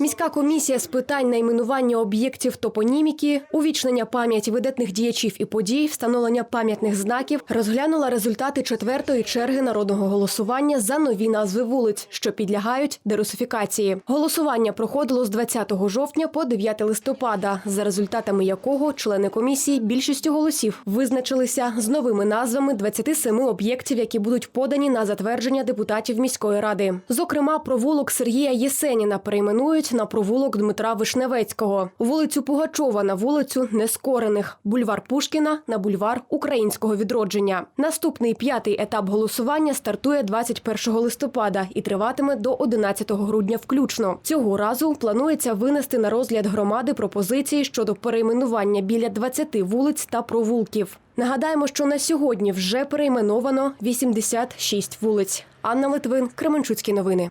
Міська комісія з питань найменування об'єктів топоніміки, увічнення пам'яті видатних діячів і подій, встановлення пам'ятних знаків розглянула результати четвертої черги народного голосування за нові назви вулиць, що підлягають дерусифікації. Голосування проходило з 20 жовтня по 9 листопада, за результатами якого члени комісії більшістю голосів визначилися з новими назвами 27 об'єктів, які будуть подані на затвердження депутатів міської ради. Зокрема, провулок Сергія Єсеніна перейменують на провулок Дмитра Вишневецького, вулицю Пугачова на вулицю Нескорених, бульвар Пушкіна на бульвар Українського відродження. Наступний п'ятий етап голосування стартує 21 листопада і триватиме до 11 грудня включно. Цього разу планується винести на розгляд громади пропозиції щодо перейменування біля 20 вулиць та провулків. Нагадаємо, що на сьогодні вже перейменовано 86 вулиць. Анна Литвин, Кременчуцькі новини.